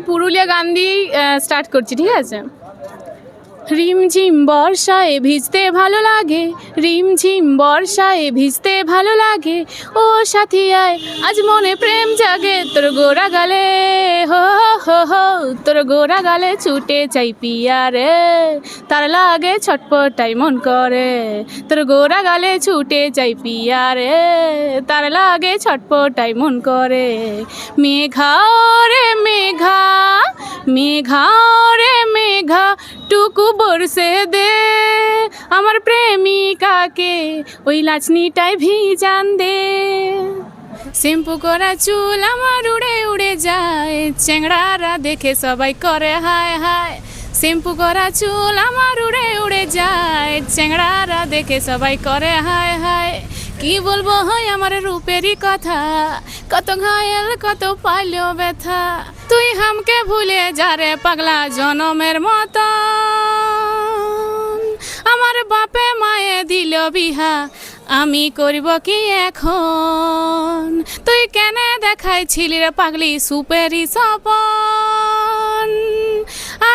আমি পুরুলিয়া গান দিয়েই স্টার্ট করছি, ঠিক আছে? রিমঝিম বর্ষায় ভিজতে ভালো লাগে রিমঝিম বর্ষায় ভিজতে ভালো লাগে। ও সাথী আয় আজ মনে প্রেম জাগে, তোর গোরা গালে, হো হো হো তোর গোরা গালে ছুটে চাই পিয়া রে তার লাগে ছটপটাই মন করে, তোর গোরা গালে ছুটে চাই পিয়া রে তার লাগে ছটপটাই মন করে, মেঘা রে, মেঘা মেঘা রে মেঘা টুকু বরসে দে। আমার প্রেমিকাকে ওই লাচনিটাই ভিজান দে। শ্যাম্পু করা চুল আমার উড়ে উড়ে যায় চেংড়ারা দেখে সবাই করে হায় হায়। শ্যাম্পু করা চুল আমার উড়ে উড়ে যায় চেংড়ারা দেখে সবাই করে হায় হায়। কি বলব হয় আমার রূপেরই কথা, কত ঘায়েল, কত পাইল ব্যথা। তুই হামকে ভুলে যা রে পাগলা জনমের মত আমার বাপে মায়ে দিল বিহা, আমি করব কি এখন? তুই কেন দেখাইছিলি রে পাগলি সুপেরি সপন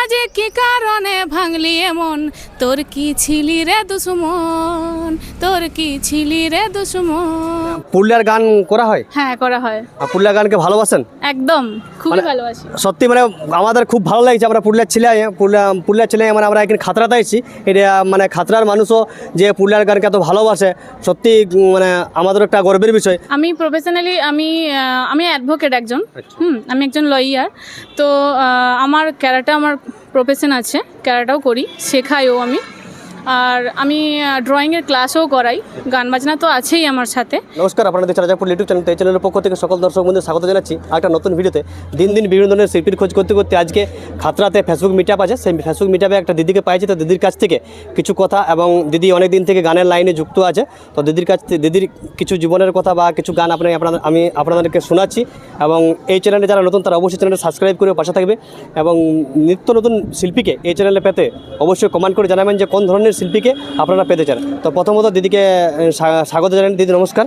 আজ কি কারণে ভাঙলি এমন? তোর কি ছিলি রে দুশ্মন? তোর কি ছিলি রে দুশ্মন? পুরুলিয়ার গান করা হয়? হ্যাঁ করা হয়। আর পুরুলিয়ার গানকে ভালোবাসেন? একদম খুবই মানে- ভালোবাসি। সত্যি মানে আমাদের খুব ভালো লাগছে আমরা পুরুলিয়ার ছেলে পুরুলিয়া পুরুলিয়ার ছেলে মানে আমরা এখানে খাতড়াতে এসেছি। এটা মানে খাতরার মানুষও যে পুরুলিয়ার গানকে এত ভালোবাসে সত্যি মানে আমাদের একটা গর্বের বিষয়। আমি প্রফেশনালি আমি আমি অ্যাডভোকেট একজন। হুম আমি একজন লয়ার তো আমার ক্যারাটা আমার প্রফেশন আছে ক্যারাটাও করি শেখাইও আমি। আর আমি ড্রয়িংয়ের ক্লাসও করাই। গান বাজনা তো আছেই আমার সাথে। নমস্কার আপনাদের রাজাপুর ইউটিউব চ্যানেল এই চ্যানেলের পক্ষ থেকে সকল দর্শক বন্ধু স্বাগত জানাচ্ছি। একটা নতুন ভিডিওতে, দিন দিন বিভিন্ন ধরনের শিল্পীর খোঁজ করতে করতে আজকে খাতরাতে ফেসবুক মিটআপ আছে। সেই ফেসবুক মিটআপে একটা দিদিকে পাইছি, তো দিদির কাছ থেকে কিছু কথা এবং দিদি অনেক দিন থেকে গানের লাইনে যুক্ত আছে। তো দিদির কাছ থেকে, দিদির কিছু জীবনের কথা বা কিছু গান আপনি আপনাদের, আমি আপনাদেরকে শোনাচ্ছি এবং এই চ্যানেলে যারা নতুন, তারা অবশ্যই চ্যানেলটা সাবস্ক্রাইব করে পাশে থাকবে। এবং নিত্য নতুন শিল্পীকে এই চ্যানেলে পেতে অবশ্যই কমেন্ট করে জানাবেন যে কোন ধরনের শিল্পীকে আপনারা পেতে চান। তো প্রথমত দিদিকে স্বাগত জানেন দিদি নমস্কার।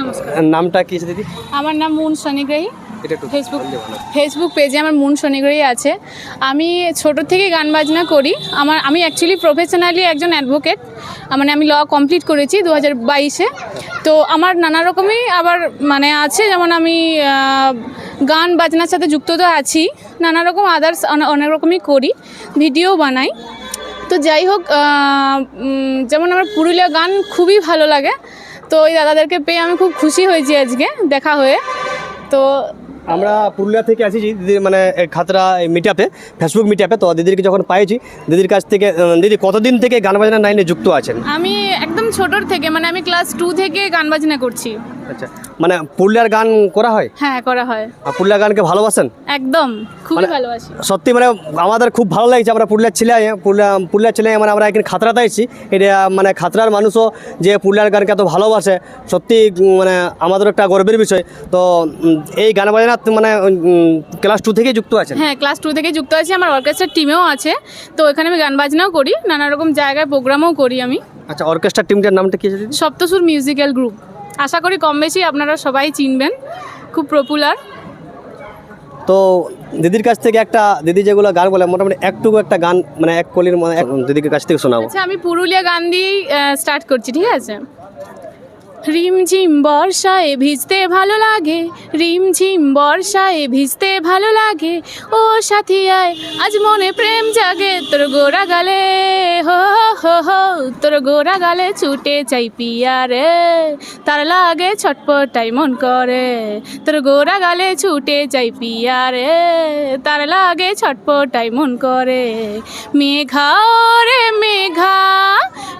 নমস্কার। নামটা কি দিদি? আমার নাম মুন শনিগ্রাহী। ফেসবুক ফেসবুক পেজে আমার মুন শনিগ্রহী আছে। আমি ছোট থেকে গান বাজনা করি। আমার আমি অ্যাকচুয়ালি প্রফেশনালি একজন অ্যাডভোকেট মানে আমি ল কমপ্লিট করেছি দু হাজার বাইশে। তো আমার নানা রকমই আবার মানে আছে। যেমন আমি গান বাজনার সাথে যুক্ত তো আছি। নানা রকম আদার্স অনেক রকমই করি। ভিডিও বানাই। তো যাই হোক যেমন আমার পুরুলিয়া গান খুবই ভালো লাগে। তো ওই দাদাদেরকে পেয়ে আমি খুব খুশি হয়েছি আজকে দেখা হয়ে। তো আমরা পুরুলিয়া থেকে আসিছি দিদির মানে খাতরা মিটআপে ফেসবুক মিটআপে তো দিদিকে যখন পাইছি দিদির কাছ থেকে দিদি কতদিন থেকে গান বাজনা লাইনে যুক্ত আছেন? আমি একদম ছোটোর থেকে মানে আমি ক্লাস টু থেকে গান বাজনা করছি। আচ্ছা মানে পুরুলিয়ার গান করা হয়? হ্যাঁ করা হয়। আর পুরুলিয়ার গানকে ভালোবাসেন? একদম খুবই মানে- ভালোবাসি। সত্যি মানে আমাদের খুব ভালো লাগছে আমরা পুরুলিয়ার ছেলে পুরুলিয়া পুরুলিয়ার ছেলে মানে আমরা এখানে খাতড়াতে এসেছি। এটা মানে খাতড়ার মানুষও যে পুরুলিয়ার গানকে এত ভালোবাসে সত্যি মানে আমাদের একটা গর্বের বিষয়। তো এই গান বাজনা মানে ক্লাস টু থেকেই যুক্ত আছে হ্যাঁ ক্লাস টু থেকে যুক্ত আছি আমার অর্কেস্ট্রার টিমেও আছে। তো এখানে আমি গান বাজনাও করি নানা রকম জায়গায় প্রোগ্রামও করি আমি। আচ্ছা অর্কেস্ট্রার টিমটার নামটা কি আছে সপ্তসুর মিউজিক্যাল গ্রুপ আশা করি কম বেশি আপনারা সবাই চিনবেন খুব পপুলার তো দিদির কাছ থেকে একটা দিদি যেগুলো গান বলে মোটামুটি একটুকু একটা গান মানে এক কলির মানে দিদির কাছ থেকে শোনাবো। আচ্ছা আমি পুরুলিয়া গান দিয়েই স্টার্ট করছি ঠিক আছে? রিমঝিম বর্ষায় ভিজতে ভালো লাগে রিমঝিম বর্ষায় ভিজতে ভালো লাগে। ও সাথী আয় আজ মনে প্রেম জাগে, তোর গোরা গালে। হো হো হো তোর গোরা গালে ছুটে চাই পিয়া রে। তার লাগে ছটপটাই মন করে, তোর গোরা গালে ছুটে চাই পিয়া রে। তার লাগে ছটপটাই মন করে, মেঘা রে, মেঘা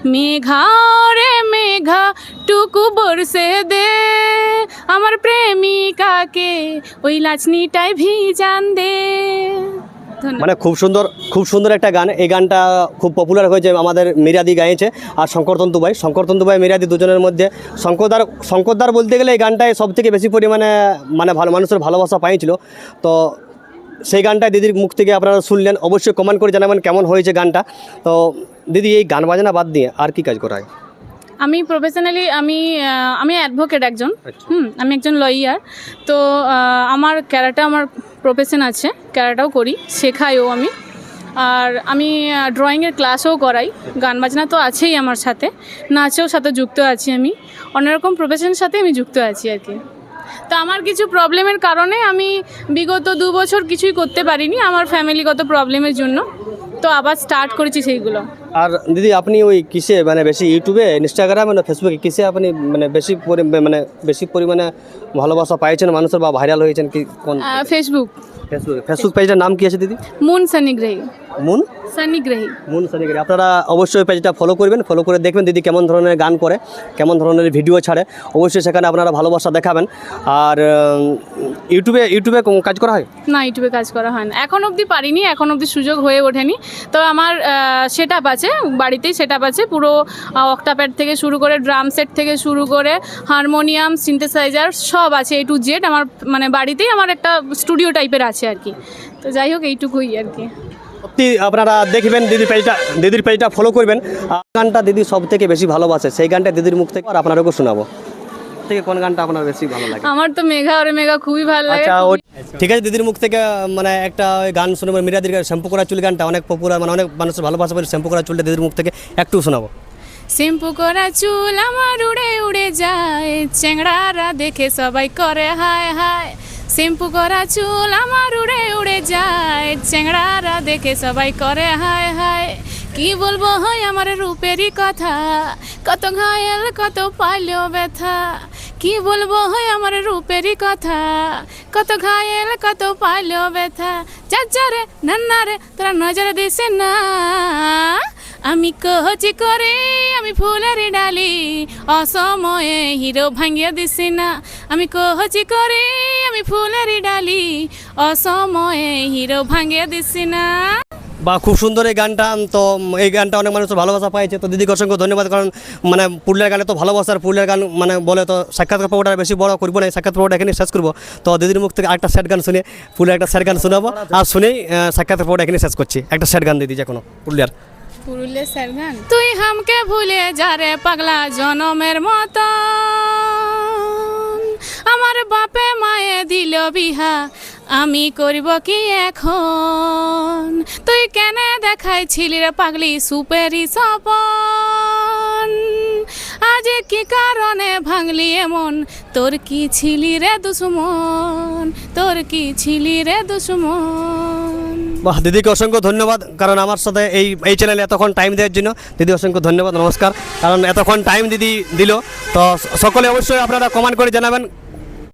মেঘা রে, মেঘা। টুকু বরসে দে। আমার প্রেমিকাকে ওই লাচনিটাই ভিজান দে। মানে খুব সুন্দর খুব সুন্দর একটা গান। এই গানটা খুব পপুলার হয়েছে, আমাদের মিরাদি গাইছে। আর শঙ্কর তন্তুবাই শঙ্কর তন্তুবাই মিরাদি দুজনের মধ্যে শঙ্করদার শঙ্করদার বলতে গেলে এই গানটায় সব থেকে বেশি পরিমাণে মানে ভালো, মানুষের ভালোবাসা পাইছিল। তো সেই গানটা দিদির মুখ থেকে আপনারা শুনলেন, অবশ্যই কমেন্ট করে জানাবেন কেমন হয়েছে গানটা। তো দিদি, এই গান বাজনা বাদ দিয়ে আর কি কাজ করা হয় আমি প্রফেশনালি আমি আমি অ্যাডভোকেট একজন। আচ্ছা। হুম আমি একজন লয়ার তো আমার ক্যারাটা আমার প্রফেশন আছে ক্যারাটাও করি শেখাইও আমি। আর আমি ড্রয়িংয়ের ক্লাসও করাই গান বাজনা তো আছেই আমার সাথে। নাচেও সাথে যুক্ত আছি আমি। অন্যরকম প্রফেশনের সাথে আমি যুক্ত আছি আর কি। তো আমার কিছু প্রবলেমের কারণে আমি বিগত দু বছর কিছুই করতে পারিনি আমার ফ্যামিলিগত প্রবলেমের জন্য। তো আবার স্টার্ট করেছি সেইগুলো। আর দিদি আপনি ওই কিসে মানে বেশি ইউটিউবে ইনস্টাগ্রামে না ফেসবুকে কিসে আপনি মানে বেশি মানে বেশি পরিমাণে ভালোবাসা পাইছেন মানুষের বা ভাইরাল হয়েছেন কি কোন? ফেসবুক ফেসবুক ফেসবুক পেজটার নাম কি আছে দিদি? মুন সানিগ্রাহী। মুন? সানিগ্রাহী মুন সানিগিরি আপনারা অবশ্যই পেজটা ফলো করবেন ফলো করে দেখবেন দিদি কেমন ধরনের গান করে কেমন ধরনের ভিডিও ছাড়ে। অবশ্যই সেখানে আপনারা ভালোবাসা দেখাবেন। আর ইউটিউবে ইউটিউবে কাজ করা হয়? না ইউটিউবে কাজ করা হয় না। এখন অবধি পারিনি এখন অবধি সুযোগ হয়ে ওঠেনি। তো আমার সেট আপ আছে বাড়িতেই সেট আপ আছে। পুরো অক্টাপ্যাড থেকে শুরু করে ড্রাম সেট থেকে শুরু করে হারমোনিয়াম সিনথেসাইজার সব আছে এ টু জেড আমার মানে বাড়িতেই আমার একটা স্টুডিও টাইপের আছে আর কি। তো যাই হোক এইটুকুই আর কি। আপনারা দেখবেন দিদির পেজটা দিদির পেজটা ফলো করবেন। গানটা দিদি সব থেকে বেশি ভালোবাসে সেই গানটা দিদির মুখ থেকে আর আপনাদেরকেও শোনাবো। থেকে কোন গানটা আপনার বেশি ভালো লাগে? আমার তো মেঘা ওরে মেঘা খুবই ভালো লাগে আচ্ছা ঠিক আছে দিদির মুখ থেকে মানে একটা গান শুনব মিরাদির শ্যাম্পু করা চুল গানটা অনেক পপুলার মানে অনেক মানুষের ভালোবাসা বলে শ্যাম্পু করা চুলটা দিদির মুখ থেকে একটু শোনাবো। শ্যাম্পু করা চুল আমার উড়ে উড়ে যায় চেংড়ারা দেখে সবাই করে হায় হায়। শ্যাম্পু করা চুল আমার উড়ে উড়ে যায়। চেংড়ারা দেখে সবাই করে, হায় হায়। কি বলব হয় আমার রূপেরই কথা? কত ঘায়েল, কত পাইলেও ব্যথা। কি বলব হয় আমার রূপেরই কথা? কত ঘায়েল, কত পাইলেও ব্যথা। যারে নান্না রে তোরা নজরে দিছে না। আমি কহছি করে, আমি ফুলের ডালি। অসময়ে হিরো ভাঙিয়ে দিছি না। আমি কহছি করে আমি ফুলের ডালি অসময়ে হিরো ভাঙিয়ে দিছি না বা খুব সুন্দর এই গানটা তো এই গানটা অনেক মানুষ ভালোবাসা পাইছে। তো দিদিকে অসংখ্য ধন্যবাদ কারণ মানে পুরুলিয়ার গানে তো ভালোবাসার পুরুলিয়ার গান মানে বলে তো সাক্ষাৎকার পর্বটা বেশি বড় করব না সাক্ষাৎ পর্বটা এখানে শেষ করব। তো দিদির মুখ থেকে একটা স্যাড গান শুনে পুরুলিয়ার একটা স্যাড গান শোনাবো। আর শুনেই সাক্ষাৎকার পর্বটা এখানে শেষ করছি। একটা স্যাড গান দিদি যে কোনো। পুরুলিয়ার। পুরুলিয়া স্যার গান? তুই হামকে ভুলে যা রে পাগলা জনমের মতো আমার বাপে মায়ে দিল বিহা, আমি করব কি এখন? তুই কেন দেখাইছিলি রে পাগলি সুপেরি সপন আজ কি কারণে ভাঙলি এমন? তোর কি ছিলি রে দুশ্মন? তোর কি ছিলি রে দুশ্মন? বাহ, দিদিকে অসংখ্য ধন্যবাদ, কারণ আমার সাথে এই এই চ্যানেলে এতক্ষণ টাইম দেওয়ার জন্য দিদি অসংখ্য ধন্যবাদ, নমস্কার। কারণ এতক্ষণ টাইম দিদি দিল, তো সকলে অবশ্যই আপনারা কমেন্ট করে জানাবেন।